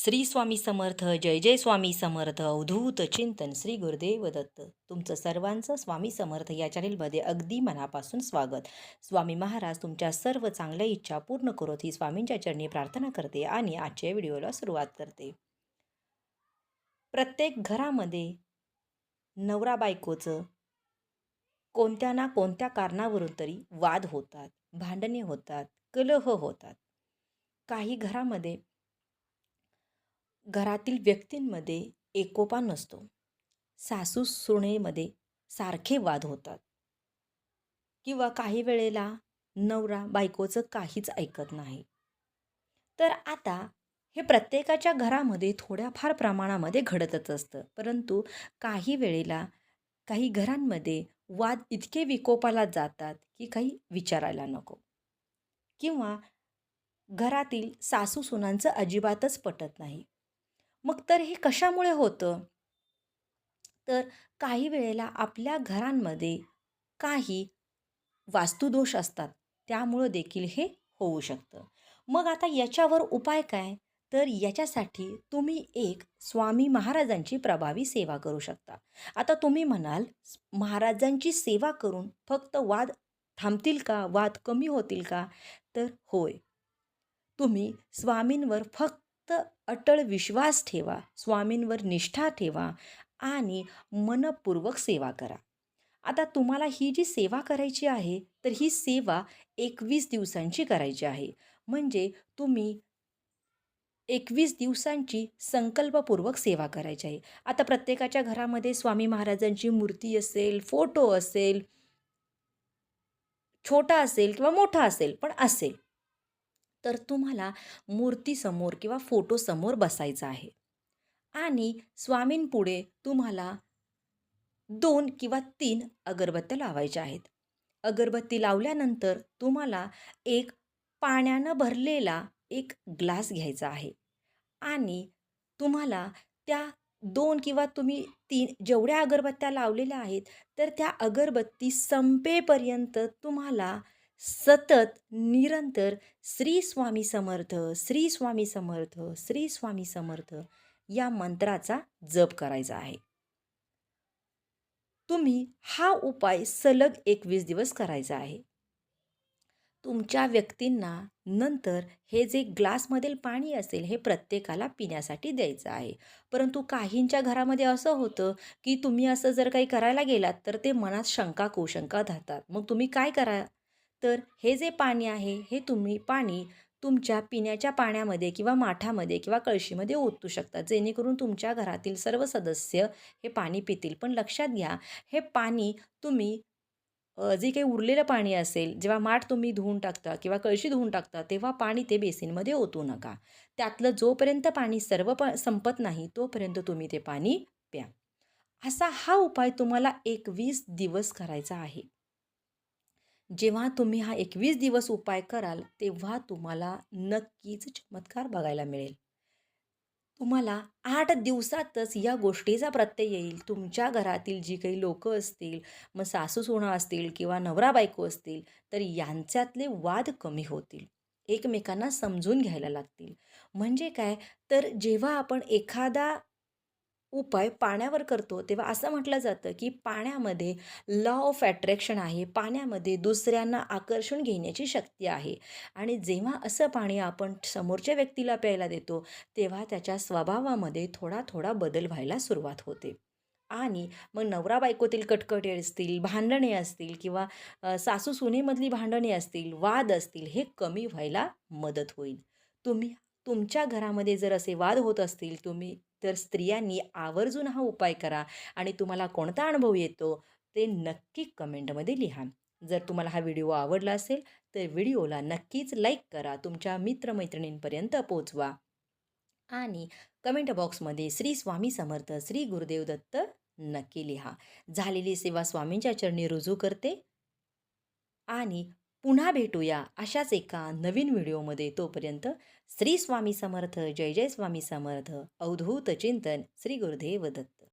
श्री स्वामी समर्थ जय जय स्वामी समर्थ अवधूत चिंतन श्री गुरुदेव दत्त. तुमचं सर्वांचं स्वामी समर्थ या चॅनेलमध्ये अगदी मनापासून स्वागत. स्वामी महाराज तुमच्या सर्व चांगल्या इच्छा पूर्ण करोत ही स्वामींच्या चरणी प्रार्थना करते आणि आजच्या व्हिडिओला सुरुवात करते. प्रत्येक घरामध्ये नवरा बायकोचं कोणत्या ना कोणत्या कारणावरून तरी वाद होतात भांडणे होतात कलह होतात. काही घरामध्ये घरातील व्यक्तींमध्ये एकोपा नसतो. सासू सुनेमध्ये सारखे वाद होतात. किंवा काही वेळेला नवरा बायकोचं काहीच ऐकत नाही. तर आता हे प्रत्येकाच्या घरामध्ये थोड्याफार प्रमाणामध्ये घडतच असतं. परंतु काही वेळेला काही घरांमध्ये वाद इतके विकोपाला जातात की काही विचारायला नको. किंवा घरातील सासू सुनांचं अजिबातच पटत नाही. मग तर हे कशामुळे होतं? तर काही वेळेला आपल्या घरांमध्ये काही वास्तुदोष असतात त्यामुळं देखील हे होऊ शकतं. मग आता याच्यावर उपाय काय? तर याच्यासाठी तुम्ही एक स्वामी महाराजांची प्रभावी सेवा करू शकता. आता तुम्ही म्हणाल महाराजांची सेवा करून फक्त वाद थांबतील का? वाद कमी होतील का? तर होय. तुम्ही स्वामींवर फक्त अटळ विश्वास ठेवा स्वामींवर निष्ठा ठेवा आणि मनपूर्वक सेवा करा. आता तुम्हाला ही जी सेवा करायची आहे तर ही सेवा एकवीस दिवसांची करायची आहे. म्हणजे तुम्ही एकवीस दिवसांची संकल्पपूर्वक सेवा करायची आहे. आता प्रत्येकाच्या घरामध्ये स्वामी महाराजांची मूर्ती असेल फोटो असेल छोटा असेल किंवा मोठा असेल पण असेल. तर तुम्हाला मूर्तीसमोर किंवा फोटोसमोर बसायचं आहे. आणि स्वामींपुढे तुम्हाला दोन किंवा तीन अगरबत्त्या लावायच्या आहेत. अगरबत्ती लावल्यानंतर तुम्हाला एक पाण्यानं भरलेला एक ग्लास घ्यायचा आहे. आणि तुम्हाला त्या दोन किंवा तुम्ही तीन जेवढ्या अगरबत्त्या लावलेल्या आहेत तर त्या अगरबत्ती संपेपर्यंत तुम्हाला सतत निरंतर श्री स्वामी समर्थ श्री स्वामी समर्थ श्री स्वामी समर्थ या मंत्राचा जप करायचा आहे. तुम्ही हा उपाय सलग एकवीस दिवस करायचा आहे. तुमच्या व्यक्तींना नंतर हे जे ग्लासमधील पाणी असेल हे प्रत्येकाला पिण्यासाठी द्यायचं आहे. परंतु काहींच्या घरामध्ये असं होतं की तुम्ही असं जर काही करायला गेलात तर ते मनात शंका कुशंका धरतात. मग तुम्ही काय करा तर हे जे पाणी आहे हे तुम्ही पाणी तुमच्या पिण्याच्या पाण्यामध्ये किंवा माठामध्ये किंवा कळशीमध्ये ओतू शकता. जेणेकरून तुमच्या घरातील सर्व सदस्य हे पाणी पितील. पण लक्षात घ्या हे पाणी तुम्ही जे काही उरलेलं पाणी असेल जेव्हा माठ तुम्ही धुवून टाकता किंवा कळशी धुवून टाकता तेव्हा पाणी ते बेसिनमध्ये ओतू नका. त्यातलं जोपर्यंत पाणी सर्व प संपत नाही तोपर्यंत तुम्ही ते पाणी प्या. असा हा उपाय तुम्हाला एकवीस दिवस करायचा आहे. जेव्हा तुम्ही हा एकवीस दिवस उपाय कराल तेव्हा तुम्हाला नक्कीच चमत्कार बघायला मिळेल. तुम्हाला आठ दिवसातच या गोष्टीचा प्रत्यय येईल. तुमच्या घरातील जी काही लोक असतील मग सासू असतील किंवा नवरा बायको असतील तर यांच्यातले वाद कमी होतील. एकमेकांना समजून घ्यायला लागतील. म्हणजे काय? तर जेव्हा आपण एखादा उपाय पाण्यावर करतो. तेव्हा असं म्हटलं जातं की पाण्यामध्ये लॉ ऑफ अट्रॅक्शन आहे. पाण्यामध्ये दुसऱ्यांना आकर्षण घेण्याची शक्ती आहे. आणि जेव्हा असं पाणी आपण समोरच्या व्यक्तीला प्यायला देतो तेव्हा त्याच्या स्वभावामध्ये थोडा थोडा बदल व्हायला सुरुवात होते. आणि मग नवरा बायकोतील कटकटे असतील भांडणे असतील किंवा सासू सुनेमधली भांडणे असतील वाद असतील हे कमी व्हायला मदत होईल. तुम्ही तुमच्या घरामध्ये जर असे वाद होत असतील तुम्ही तर स्त्रियांनी आवर्जून हा उपाय करा आणि तुम्हाला कोणता अनुभव येतो ते नक्की कमेंटमध्ये लिहा. जर तुम्हाला हा व्हिडिओ आवडला असेल तर व्हिडिओला नक्कीच लाईक करा. तुमच्या मित्रमैत्रिणींपर्यंत पोचवा. आणि कमेंट बॉक्समध्ये श्री स्वामी समर्थ श्री गुरुदेव दत्त नक्की लिहा. झालेली सेवा स्वामींच्या चरणी रुजू करते आणि पुन्हा भेटूया अशाच एका नवीन व्हिडिओमध्ये. तोपर्यंत श्री स्वामी समर्थ जय जय स्वामी समर्थ. अवधूत चिंतन श्री गुरुदेव दत्त.